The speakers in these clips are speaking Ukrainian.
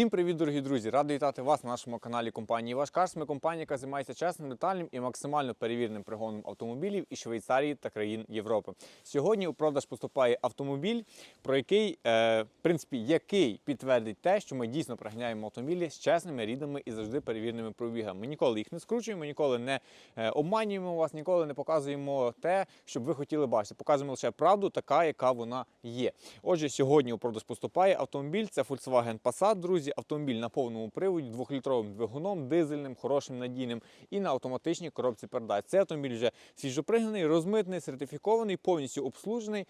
Всім привіт, дорогі друзі! Радий вітати вас на нашому каналі компанії Ваш Карс. Ми компанія, яка займається чесним, детальним і максимально перевіреним пригоном автомобілів із Швейцарії та країн Європи. Сьогодні у продаж поступає автомобіль, про який, е, в принципі, який підтвердить те, що ми дійсно приганяємо автомобілі з чесними, рідними і завжди перевіреними пробігами. Ми ніколи їх не скручуємо, ніколи не е, обманюємо вас, ніколи не показуємо те, щоб ви хотіли бачити. Показуємо лише правду, така, яка вона є. Отже, сьогодні у продаж поступає автомобіль. Це Volkswagen Passat, друзі. Автомобіль на повному приводі, двохлітровим двигуном, дизельним, хорошим надійним і на автоматичній коробці передач. Цей автомобіль вже свіжопригнаний, розмитний, сертифікований, повністю обслужений.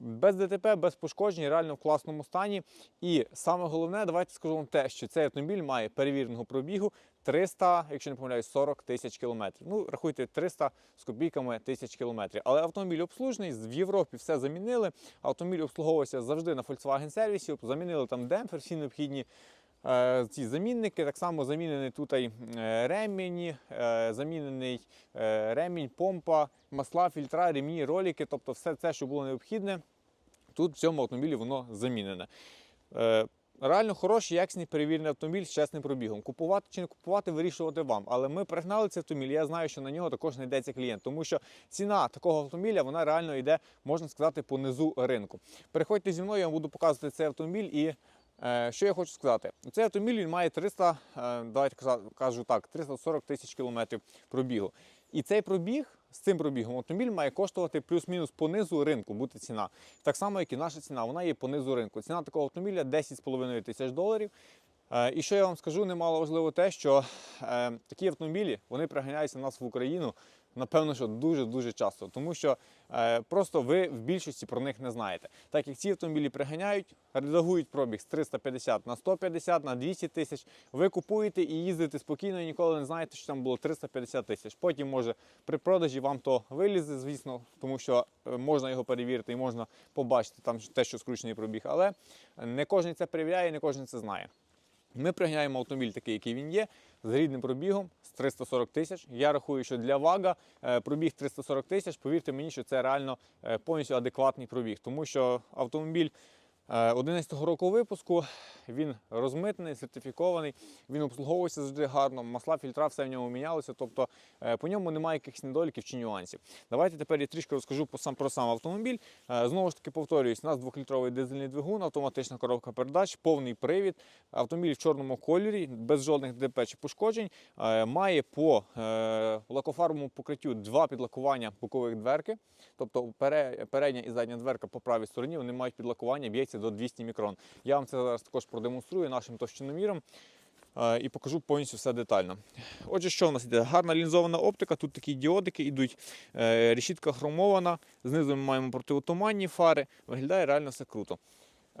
Без ДТП, без пошкоджень, реально в класному стані. І саме головне, давайте скажу вам те, що цей автомобіль має перевіреного пробігу 300, якщо не помиляюсь, 40 тисяч кілометрів. Ну, рахуйте 300 з копійками тисяч кілометрів. Але автомобіль обслужений, в Європі все замінили. Автомобіль обслуговувався завжди на Volkswagen сервісі, замінили там демпфер, всі необхідні. Е, Ці замінники так само замінений тут е, ремінь, е, замінений ремінь, помпа, масла, фільтра, ремні, ролики, тобто все це, що було необхідне, тут в цьому автомобілі воно замінене. Реально хороший, якісний перевірений автомобіль з чесним пробігом. Купувати чи не купувати, вирішувати вам. Але ми пригнали цей автомобіль. Я знаю, що на нього також знайдеться клієнт, тому що ціна такого автомобіля вона реально йде, можна сказати, по низу ринку. Переходьте зі мною, я вам буду показувати цей автомобіль і. Е, Що я хочу сказати? Цей автомобіль він має 300, е, давайте кажу так, 340 тисяч кілометрів пробігу. І цей пробіг з цим пробігом автомобіль має коштувати плюс-мінус по низу ринку, бути ціна. Так само, як і наша ціна, вона є по низу ринку. Ціна такого автомобіля 10,5 тисяч доларів. Е, І що я вам скажу, немало важливо те, що такі автомобілі вони приганяються в нас в Україну. Напевно, що дуже-дуже часто, тому що е, просто ви в більшості про них не знаєте. Так як ці автомобілі приганяють, редагують пробіг з 350 на 150, на 200 тисяч. Ви купуєте і їздите спокійно, і ніколи не знаєте, що там було 350 тисяч. Потім може при продажі вам то вилізе, звісно, тому що е, можна його перевірити і можна побачити там те, що скручений пробіг. Але не кожен це перевіряє, не кожен це знає. Ми пригняємо автомобіль такий, який він є, з рідним пробігом з 340 тисяч. Я рахую, що для вага е, пробіг 340 тисяч. Повірте мені, що це реально е, повністю адекватний пробіг, тому що автомобіль. 11-го року випуску він розмитний, сертифікований, він обслуговується завжди гарно, масла, фільтра, все в ньому мінялося, тобто е, по ньому немає якихось недоліків чи нюансів. Давайте тепер я трішки розкажу про сам, про сам автомобіль. Е, Знову ж таки повторююсь, у нас двохлітровий дизельний двигун, автоматична коробка передач, повний привід. Автомобіль в чорному кольорі, без жодних ДП чи пошкоджень. Е, Має по лакофарбовому покриттю два підлакування бокових дверки. Тобто передня і задня дверка по правій стороні вони мають підлакування, б'ється до 200 мікрон. Я вам це зараз також продемонструю нашим товщиноміром е, і покажу повністю все детально. Отже, що у нас йде? Гарна лінзована оптика, тут такі діодики йдуть, е, решітка хромована, знизу ми маємо протиотуманні фари, виглядає реально все круто.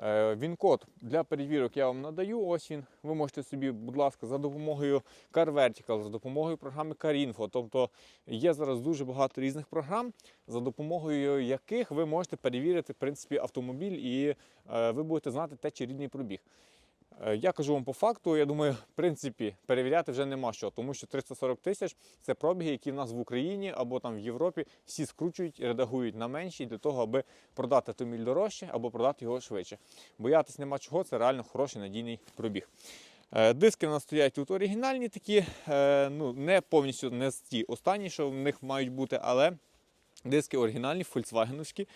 Е, Він-код для перевірок я вам надаю. Ось він. Ви можете собі, будь ласка, за допомогою Car Vertical, за допомогою програми CarInfo. Тобто є зараз дуже багато різних програм, за допомогою яких ви можете перевірити в принципі, автомобіль і е, ви будете знати те, чи рідний пробіг. Е, Я кажу вам по факту, я думаю, в принципі, перевіряти вже нема що, тому що 340 тисяч це пробіги, які в нас в Україні або там в Європі всі скручують редагують на менші для того, аби продати автомобіль дорожче або продати його швидше. Боятись нема чого, це реально хороший надійний пробіг. Е, Диски в нас стоять тут оригінальні такі, е, ну не повністю не ті останні, що в них мають бути, але диски оригінальні, фольксвагеновські.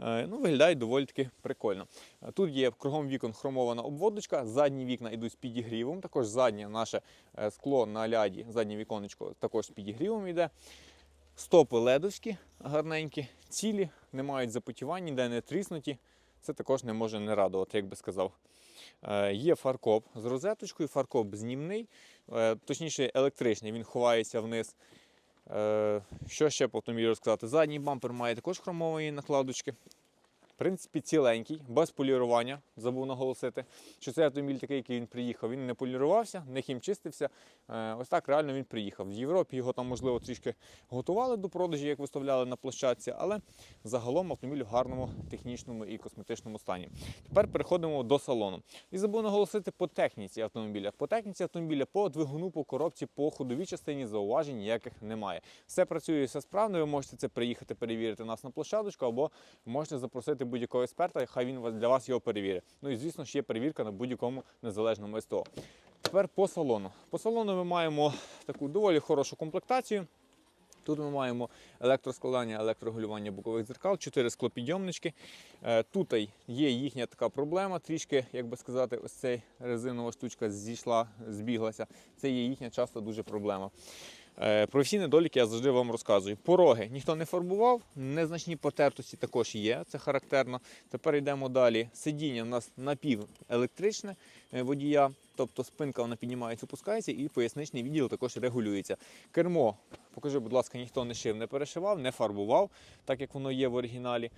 Е, Ну, виглядають доволі таки прикольно. Е, Тут є кругом вікон хромована обводочка, задні вікна йдуть з підігрівом, також заднє наше е, скло на ляді, заднє віконечко також з підігрівом йде. Стопи ледовські, гарненькі, цілі, не мають запотівань, ніде не тріснуті. Це також не може не радувати, як би сказав. Є фаркоп з розеточкою, фаркоп знімний, точніше електричний, він ховається вниз. Е, Що ще по автомобілю розказати? Задній бампер має також хромовані накладочки. Принципі, ціленький, без полірування. Забув наголосити, що цей автомобіль такий, який він приїхав, він не полірувався, не хімчистився. Е, Ось так реально він приїхав. В Європі його там, можливо, трішки готували до продажі, як виставляли на площадці, але загалом автомобіль в гарному технічному і косметичному стані. Тепер переходимо до салону. І забув наголосити по техніці автомобіля. По техніці автомобіля, по двигуну, по коробці, по ходовій частині зауважень ніяких немає. Все працює, все справно. Ви можете це приїхати перевірити нас на площадочку, або можете запросити будь-якого експерта, хай він для вас його перевірить. Ну і звісно ж є перевірка на будь-якому незалежному СТО. Тепер по салону. По салону ми маємо таку доволі хорошу комплектацію. Тут ми маємо електроскладання, електрорегулювання бокових дзеркал, 4 склопідйомнички. Е, Тут є їхня така проблема, трішки, як би сказати, ось цей резинова штучка зійшла, збіглася. Це є їхня часто дуже проблема. Е, Про всі недоліки я завжди вам розказую. Пороги ніхто не фарбував, незначні потертості також є, це характерно. Тепер йдемо далі. Сидіння в нас напівелектричне е, водія, тобто спинка вона піднімається, опускається, і поясничний відділ також регулюється. Кермо, покажи, будь ласка, ніхто не шив, не перешивав, не фарбував, так як воно є в оригіналі.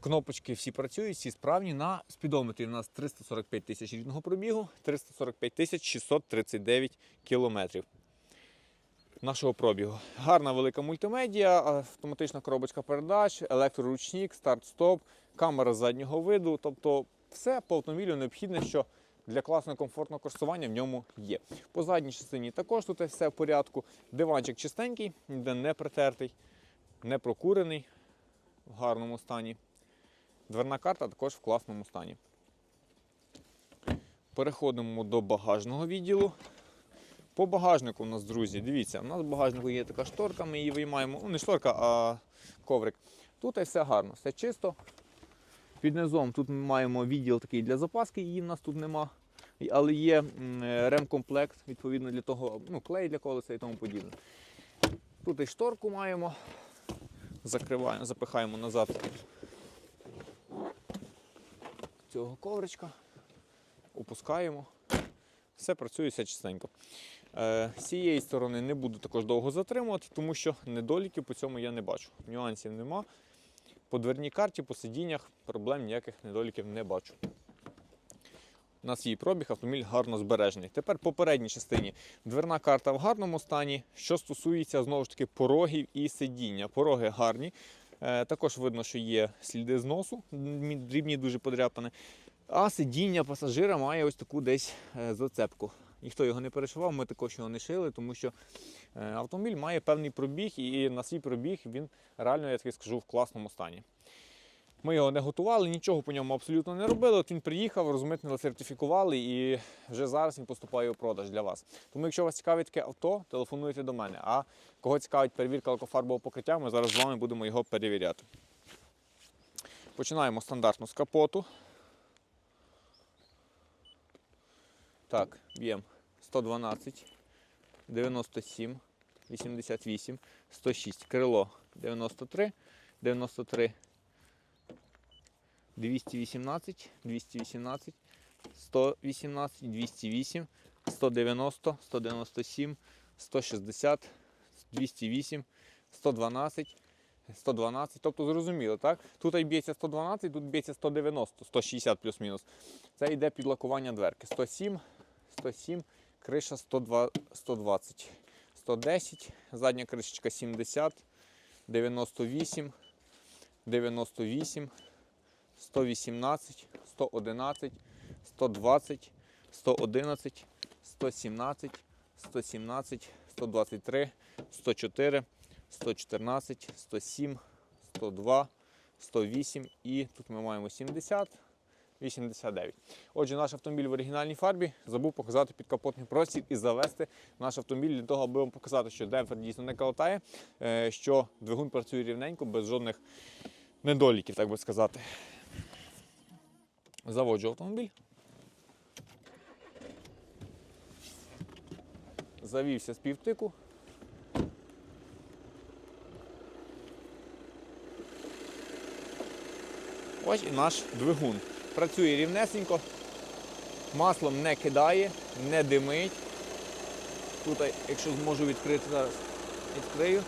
Кнопочки всі працюють, всі справні. На спідометрі у нас 345 тисяч рідного пробігу, 345 тисяч 639 кілометрів нашого пробігу. Гарна велика мультимедіа, автоматична коробочка передач, електроручник, старт-стоп, камера заднього виду. Тобто все по автомобілю необхідне, що для класного комфортного користування в ньому є. По задній частині також тут все в порядку. Диванчик чистенький, ніде не притертий, не прокурений в гарному стані. Дверна карта також в класному стані. Переходимо до багажного відділу. По багажнику у нас, друзі, дивіться, у нас в багажнику є така шторка, ми її виймаємо. Ну, не шторка, а коврик. Тут і все гарно, все чисто. Під низом тут ми маємо відділ такий для запаски, її в нас тут нема. Але є е, ремкомплект, відповідно для того, ну, клей для колеса і тому подібне. Тут і шторку маємо. Закриваємо, запихаємо назад цього ковричка, опускаємо. Все працює все чистенько. Е, З цієї сторони не буду також довго затримувати, тому що недоліків по цьому я не бачу. Нюансів нема. По дверній карті, по сидіннях проблем ніяких недоліків не бачу. У нас є пробіг, автомобіль гарно збережений. Тепер по передній частині. Дверна карта в гарному стані. Що стосується знову ж таки порогів і сидіння. Пороги гарні. Е, Також видно, що є сліди зносу, дрібні дуже подряпані. А сидіння пасажира має ось таку десь е, зацепку. Ніхто його не перешивав, ми також його не шили, тому що е, автомобіль має певний пробіг, і на свій пробіг він реально, я таки скажу, в класному стані. Ми його не готували, нічого по ньому абсолютно не робили. От він приїхав, розмитнили, сертифікували і вже зараз він поступає у продаж для вас. Тому, якщо вас цікавить таке авто, телефонуйте до мене. А кого цікавить перевірка лакофарбового покриття, ми зараз з вами будемо його перевіряти. Починаємо стандартно з капоту. Так, б'ємо 112, 97, 88, 106, крило 93, 93, 218, 218, 118, 208, 190, 197, 160, 208, 112, 112. Тобто зрозуміло, так? Тут б'ється 112, тут б'ється 190, 160 плюс-мінус. Це йде підлакування дверки. 107, 107, криша 102, 120, 110, задня кришечка 70, 98, 98, 118, 111, 120, 111, 117, 117, 123, 104, 114, 107, 102, 108 і тут ми маємо 70, 89. Отже, наш автомобіль в оригінальній фарбі забув показати підкапотний простір і завести наш автомобіль для того, аби вам показати, що демпфер дійсно не калатає, е, що двигун працює рівненько, без жодних недоліків, так би сказати. Заводжу автомобіль. Завівся з півтику. Ось і наш двигун. Працює рівнесенько, маслом не кидає, не димить. Тут, якщо зможу відкрити зараз, відкрию.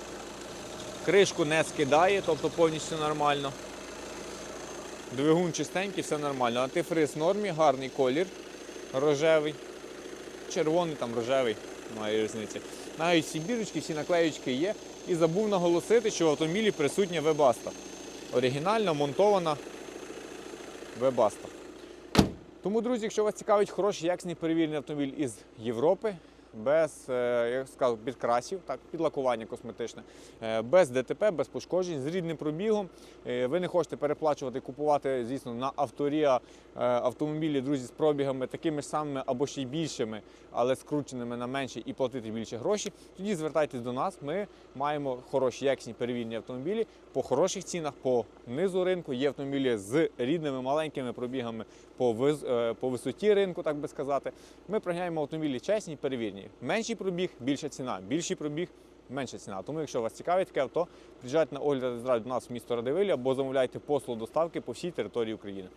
Кришку не скидає, тобто повністю нормально. Двигун чистенький, все нормально. Антифриз в нормі, гарний колір, рожевий. Червоний, там рожевий, немає різниці. Навіть всі бірочки, всі наклеючки є. І забув наголосити, що в автомобілі присутня вебаста. Оригінально монтована вебаста. Тому, друзі, якщо вас цікавить хороший якісний перевірений автомобіль із Європи, без е, як сказав, підкрасів, так, підлакування косметичне, е, без ДТП, без пошкоджень, з рідним пробігом. Е, Ви не хочете переплачувати, купувати, звісно, на авторія автомобілі, друзі, з пробігами такими ж самими або ще й більшими, але скрученими на менше і платити більше гроші. Тоді звертайтесь до нас. Ми маємо хороші якісні перевірені автомобілі по хороших цінах, по низу ринку. Є автомобілі з рідними маленькими пробігами по, вис- по висоті ринку, так би сказати. Ми проганяємо автомобілі чесні, перевірені. Менший пробіг, більша ціна. Більший пробіг. Менша ціна. Тому, якщо вас цікавить таке авто, приїжджайте на огляд до нас в місто Радивилі або замовляйте послугу доставки по всій території України.